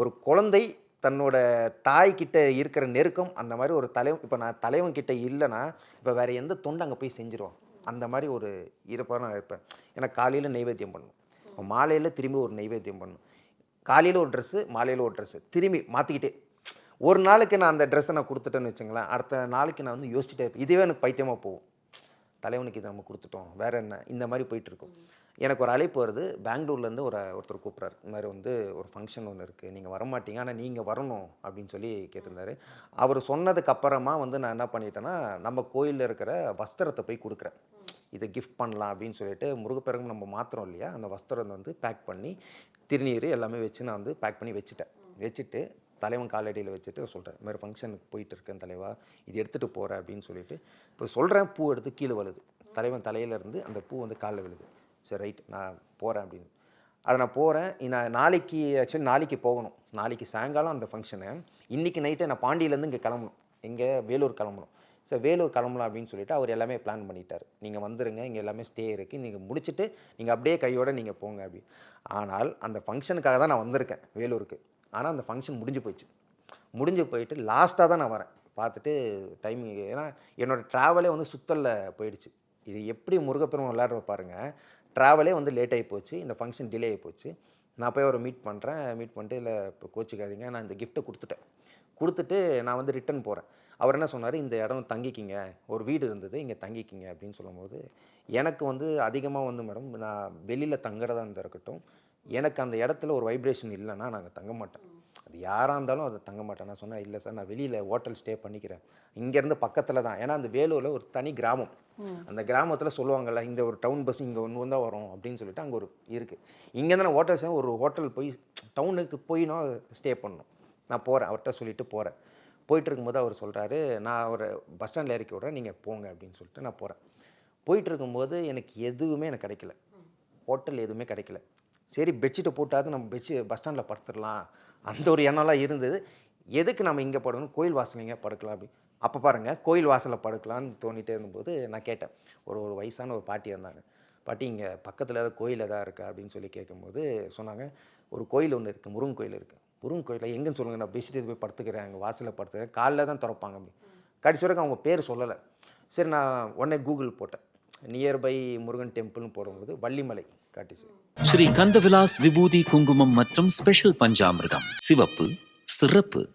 ஒரு குழந்தை தன்னோட தாய்கிட்ட இருக்கிற நெருக்கம் அந்த மாதிரி ஒரு தலைவன் இப்போ நான் தலைவன் கிட்ட இல்லைன்னா இப்போ வேறு எந்த தொண்டு அங்கே போய் செஞ்சிருவான்? அந்த மாதிரி ஒரு இருப்பாக நான் இருப்பேன். ஏன்னா காலையில் நைவேத்தியம் பண்ணணும். மாலையில் திரும்பி ஒரு நைவேத்தியம் பண்ணணும். காலையில் ஒரு ட்ரெஸ்ஸு மாலையில் ஒரு ட்ரெஸ்ஸு திரும்பி மாற்றிக்கிட்டே ஒரு நாளைக்கு நான் அந்த ட்ரெஸ்ஸை நான் கொடுத்துட்டேன்னு வச்சுங்களேன் அடுத்த நாளைக்கு நான் வந்து யோசிச்சுட்டே இருப்பேன். இதுவே எனக்கு பைத்தியமாக போகும். தலைவனுக்கு இதை நம்ம கொடுத்துட்டோம். வேறு என்ன? இந்த மாதிரி போயிட்டுருக்கோம். எனக்கு ஒரு அழைப்பு வருது. பெங்களூர்லேருந்து ஒரு ஒருத்தர் கூப்பிட்றாரு. இந்த மாதிரி வந்து ஒரு ஃபங்க்ஷன் ஒன்று இருக்குது நீங்கள் வரமாட்டீங்க. ஆனால் நீங்கள் வரணும் அப்படின்னு சொல்லி கேட்டிருந்தாரு. அவர் சொன்னதுக்கப்புறமா வந்து நான் என்ன பண்ணிட்டேன்னா நம்ம கோயிலில் இருக்கிற வஸ்திரத்தை போய் கொடுக்குறேன். இதை கிஃப்ட் பண்ணலாம் அப்படின்னு சொல்லிட்டு முருகப்பெருங்கு நம்ம மாத்திரம் இல்லையா? அந்த வஸ்திரம் வந்து பேக் பண்ணி திருநீர் எல்லாமே வச்சு நான் வந்து பேக் பண்ணி வச்சுட்டேன். வச்சுட்டு தலைவன் காலடியில் வச்சுட்டு சொல்கிறேன் இந்த மாதிரி ஃபங்க்ஷனுக்கு போயிட்டு இருக்கேன் தலைவா இது எடுத்துகிட்டு போகிறேன் அப்படின்னு சொல்லிட்டு இப்போ சொல்கிறேன் பூ எடுத்து கீழே விழுது தலைவன் தலையிலேருந்து அந்த பூ வந்து காலில் விழுது. சரி ரைட் நான் போகிறேன் அப்படின்னு. அதை நான் போகிறேன் நான் நாளைக்கு ஆக்சுவலி நாளைக்கு போகணும். நாளைக்கு சாயங்காலம் அந்த ஃபங்க்ஷனை இன்றைக்கி நைட்டு நான் பாண்டியிலேருந்து இங்கே கிளம்பணும். இங்கே வேலூர் கிளம்பணும். சார் வேலூர் கிளம்பலாம் அப்படின்னு சொல்லிட்டு அவர் எல்லாமே பிளான் பண்ணிட்டார். நீங்கள் வந்துடுங்க இங்கே எல்லாமே ஸ்டே இருக்குது நீங்கள் முடிச்சுட்டு நீங்கள் அப்படியே கையோடு நீங்கள் போங்க அப்படி ஆனால் அந்த ஃபங்க்ஷனுக்காக தான் நான் வந்திருக்கேன் வேலூருக்கு. ஆனால் அந்த ஃபங்க்ஷன் முடிஞ்சு போயிடுச்சு. முடிஞ்சு போயிட்டு லாஸ்ட்டாக தான் நான் வரேன். பார்த்துட்டு டைமிங் ஏன்னா என்னோடய ட்ராவலே வந்து சுத்தலில் போயிடுச்சு. இது எப்படி முருகப்பெருமை விளையாடுற பாருங்கள் ட்ராவலே வந்து லேட் ஆகி போச்சு. இந்த ஃபங்க்ஷன் டிலே ஆகி போச்சு. நான் போய் அவரை மீட் பண்ணுறேன் மீட் பண்ணிட்டு இல்லை இப்போ கோச்சிக்காதீங்க. நான் இந்த கிஃப்ட்டை கொடுத்துட்டேன். கொடுத்துட்டு நான் வந்து ரிட்டர்ன் போகிறேன் அவர் என்ன சொன்னார்? இந்த இடம் தங்கிக்கிங்க. ஒரு வீடு இருந்தது. இங்கே தங்கிக்கிங்க. அப்படின்னு சொல்லும்போது எனக்கு வந்து அதிகமாக வந்து மேடம் நான் வெளியில் தங்குறதா இருந்தா இருக்கட்டும் எனக்கு அந்த இடத்துல ஒரு வைப்ரேஷன் இல்லைன்னா நாங்கள் தங்க மாட்டேன். அது யாராக இருந்தாலும் அதை தங்க மாட்டேன். நான் சொன்னேன் இல்லை சார் நான் வெளியில் ஹோட்டல் ஸ்டே பண்ணிக்கிறேன். இங்கேருந்து பக்கத்தில் தான். ஏன்னா அந்த வேலூரில் ஒரு தனி கிராமம். அந்த கிராமத்தில் சொல்லுவாங்கல்ல இந்த ஒரு டவுன் பஸ் இங்கே ஒன்று தான் வரும். அப்படின்னு சொல்லிட்டு அங்கே ஒரு இருக்குது இங்கேருந்து நான் ஹோட்டல்ஸ் ஒரு ஹோட்டல் போய் டவுனுக்கு போய் நான் ஸ்டே பண்ணணும். நான் போகிறேன் அவர்கிட்ட சொல்லிட்டு போகிறேன் போயிட்டு இருக்கும்போது அவர் சொல்கிறாரு நான் அவரை பஸ் ஸ்டாண்டில் இறக்கி விட்றேன். நீங்கள் போங்க. அப்படின்னு சொல்லிட்டு நான் போகிறேன் போயிட்டு இருக்கும்போது எனக்கு எதுவுமே எனக்கு கிடைக்கல. ஹோட்டல் எதுவுமே கிடைக்கல. சரி பெட்ஷீட்டை போட்டாவது நம்ம பெட்ஷீ பஸ் ஸ்டாண்டில் படுத்துடலாம். அந்த ஒரு எண்ணம்லாம் இருந்தது. எதுக்கு நம்ம இங்கே படணும் கோயில் வாசலிங்க படுக்கலாம் அப்படி. அப்போ பாருங்கள் கோயில் வாசலில் படுக்கலாம்னு தோண்டிகிட்டே இருந்தபோது நான் கேட்டேன். ஒரு ஒரு வயசான ஒரு பாட்டி இருந்தாங்க. பாட்டி இங்கே பக்கத்தில் ஏதாவது கோயில் எதாவது இருக்கா? அப்படின்னு சொல்லி கேட்கும்போது சொன்னாங்க ஒரு கோயில் ஒன்று இருக்குது முருகன் கோயில் இருக்குது முருகன் கோயிலில் எங்கேன்னு சொல்லுங்கள் நான் பெட்ஷீட் போய் படுத்துக்கிறேன் அங்கே வாசலில் படுத்துக்கிறேன். காலைல தான் திறப்பாங்க அப்படி. கடைசி வரைக்கும் அவங்க பேர் சொல்லலை. சரி நான் உடனே கூகுள் போட்டேன். நியர்பை முருகன் டெம்பிள்னு போடும்போது வள்ளிமலை காட்டிச்சு ஸ்ரீ கந்தவிலாஸ் விபூதி குங்குமம் மற்றும் ஸ்பெஷல் பஞ்சாமிர்தம். சிவப்பு சிறப்பு